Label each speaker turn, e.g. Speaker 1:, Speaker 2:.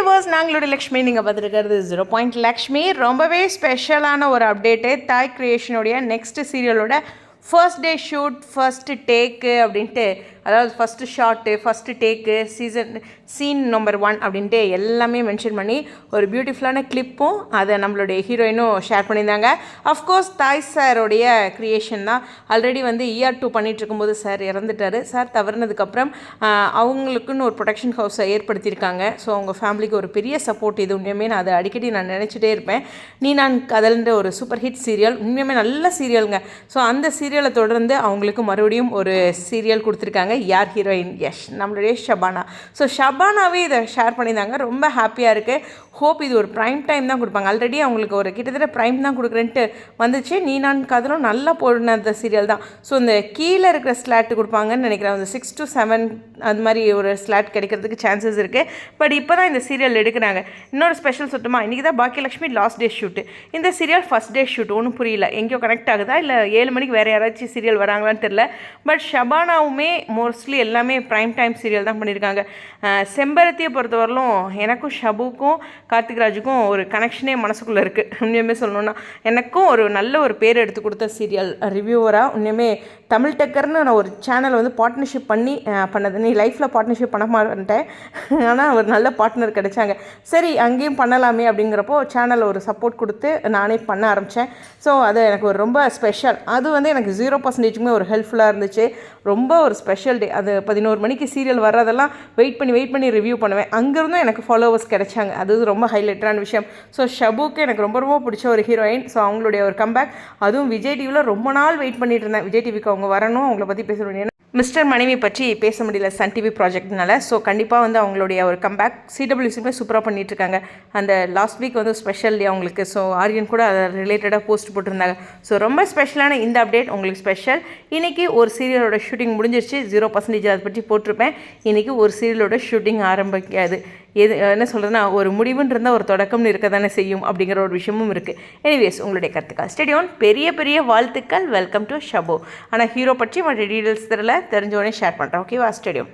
Speaker 1: Viewers நாங்களோட Lakshmi நீங்கள் பார்த்துருக்கிறது zero point Lakshmi ரொம்பவே ஸ்பெஷலான ஒரு அப்டேட்டு தாய் கிரியேஷனுடைய next சீரியலோட first day shoot first take அப்படின்ட்டு அதாவது first shot first take season scene number one அப்படின்ட்டு எல்லாமே மென்ஷன் பண்ணி ஒரு பியூட்டிஃபுல்லான கிளிப்பும் அதை நம்மளுடைய ஹீரோயினும் ஷேர் பண்ணியிருந்தாங்க. அஃப்கோர்ஸ் தாய் சாரோடைய க்ரியேஷன் தான். ஆல்ரெடி வந்து இஆர் டூ பண்ணிட்டு இருக்கும்போது சார் இறந்துட்டார். சார் தவறுனதுக்கப்புறம் அவங்களுக்குன்னு ஒரு ப்ரொடக்ஷன் ஹவுஸை ஏற்படுத்தியிருக்காங்க. ஸோ அவங்க ஃபேமிலிக்கு ஒரு பெரிய சப்போர்ட் இது. உண்மையுமே நான் அதை அடிக்கடி நான் நினச்சிட்டே இருப்பேன். நீ நான் கதல்ன்ற ஒரு சூப்பர் ஹிட் சீரியல் உண்மையுமே நல்ல சீரியலுங்க ஸோ அந்த சீரியலை தொடர்ந்து அவங்களுக்கு மறுபடியும் ஒரு சீரியல் கொடுத்துருக்காங்க. யார் ஹீரோயின் யஷ் நம்மளுடைய ஷபானா. ஸோ ஷபானாவே இதை ஷேர் பண்ணியிருந்தாங்க. ரொம்ப ஹாப்பியாக இருக்குது ஹோப் இது ஒரு ப்ரைம் டைம் தான் கொடுப்பாங்க. ஆல்ரெடி அவங்களுக்கு ஒரு கிட்டத்தட்ட ப்ரைம் தான் கொடுக்குறேன்ட்டு வந்துச்சு. நீ நான் கதலும் நல்லா போடின அந்த சீரியல் தான். ஸோ இந்த கீழே இருக்கிற ஸ்லாட் கொடுப்பாங்கன்னு நினைக்கிறேன். அந்த சிக்ஸ் டு செவன் அது மாதிரி ஒரு ஸ்லாட் கிடைக்கிறதுக்கு சான்சஸ் இருக்குது பட் இப்போ தான் இந்த சீரியல் எடுக்கிறாங்க. இன்னொரு ஸ்பெஷல் சுத்தமாக இன்றைக்கி தான் பாக்கியலட்சுமி லாஸ்ட் டே ஷூட்டு இந்த சீரியல் ஃபஸ்ட் டே ஷூட் ஒன்றும் புரியல. எங்கேயோ கனெக்ட் ஆகுதா? இல்லை ஏழு மணிக்கு வேறு யாராச்சும் சீரியல் வராங்களான்னு தெரில பட் ஷபானாவுமே மோஸ்ட்லி எல்லாமே ப்ரைம் டைம் சீரியல் தான் பண்ணியிருக்காங்க. செம்பருத்தியை பொறுத்தவரையிலும் எனக்கும் ஷபுக்கும் கார்த்திக் ராஜுக்கும் ஒரு கனெக்ஷனே மனசுக்குள்ளே இருக்குது உண்மையுமே சொல்லணுன்னா எனக்கும் ஒரு நல்ல ஒரு பேர் எடுத்து கொடுத்த சீரியல் ரிவ்யூவராக உண்மையுமே தமிழ் டெக்கர்னு நான் ஒரு சேனல் வந்து பார்ட்னர்ஷிப் பண்ணி பண்ணது. நீ லைஃப்பில் பார்ட்னர்ஷிப் பண்ண மாட்டேன் ஆனால் ஒரு நல்ல பார்ட்னர் கிடைச்சாங்க. சரி அங்கேயும் பண்ணலாமே அப்படிங்கிறப்போ சேனல் ஒரு சப்போர்ட் கொடுத்து நானே பண்ண ஆரம்பித்தேன் ஸோ அது எனக்கு ஒரு ரொம்ப ஸ்பெஷல் அது வந்து எனக்கு ஜீரோ பர்சன்டேஜுமே ஒரு ஹெல்ப்ஃபுல்லாக இருந்துச்சு. ரொம்ப ஒரு ஸ்பெஷல் டே அது பதினோரு மணிக்கு சீரியல் வர்றதெல்லாம் வெயிட் பண்ணி வெயிட் பண்ணி ரிவ்யூ பண்ணுவேன். அங்கேருந்தும் எனக்கு ஃபாலோவர்ஸ் கிடைச்சாங்க. அது ரொம்ப ஹைலைட்டரான விஷயம். ஸோ ஷபுக்கு எனக்கு ரொம்ப ரொம்ப பிடிச்ச ஒரு ஹீரோயின் ஸோ அவங்களுடைய ஒரு கம்பேக் அதுவும் விஜய் டிவியில் ரொம்ப நாள் வெயிட் பண்ணிட்டு இருந்தேன். விஜய் டிவிக்கு அவங்க வரணும் அவங்கள பற்றி பேசணும். மிஸ்டர் மனைவி பற்றி பேச முடியல சன் டிவி ப்ராஜெக்ட்னால. ஸோ கண்டிப்பாக வந்து அவங்களுடைய ஒரு கம்பேக் சிடபிள்யூசியுமே சூப்பராக பண்ணிகிட்ருக்காங்க அந்த லாஸ்ட் வீக் வந்து ஸ்பெஷல் டே அவங்களுக்கு. ஸோ ஆரியன் கூட அதை ரிலேட்டடாக போஸ்ட் போட்டிருந்தாங்க. ஸோ ரொம்ப ஸ்பெஷலான இந்த அப்டேட் உங்களுக்கு ஸ்பெஷல் இன்றைக்கி ஒரு சீரியலோட ஷூட்டிங் முடிஞ்சிருச்சு. ஜீரோ பர்சன்டேஜ் அதை பற்றி போட்டிருப்பேன். இன்றைக்கி ஒரு சீரியலோட ஷூட்டிங் ஆரம்பிக்காது. எது என்ன சொல்கிறதுனா ஒரு முடிவுன்னு இருந்தால் ஒரு தொடக்கம்னு இருக்க தானே செய்யும் அப்படிங்கிற ஒரு விஷயமும் இருக்குது எனிவேஸ் உங்களுடைய கருத்துக்கள். ஸ்டேடியோன் பெரிய பெரிய வாழ்த்துக்கள். வெல்கம் டு ஷபோ ஆனால் ஹீரோ பற்றி மற்ற டீட்டெயில்ஸ் தெரியல. தெரிஞ்சோடனே ஷேர் பண்ணுறேன் ஓகேவா ஸ்டேடியம்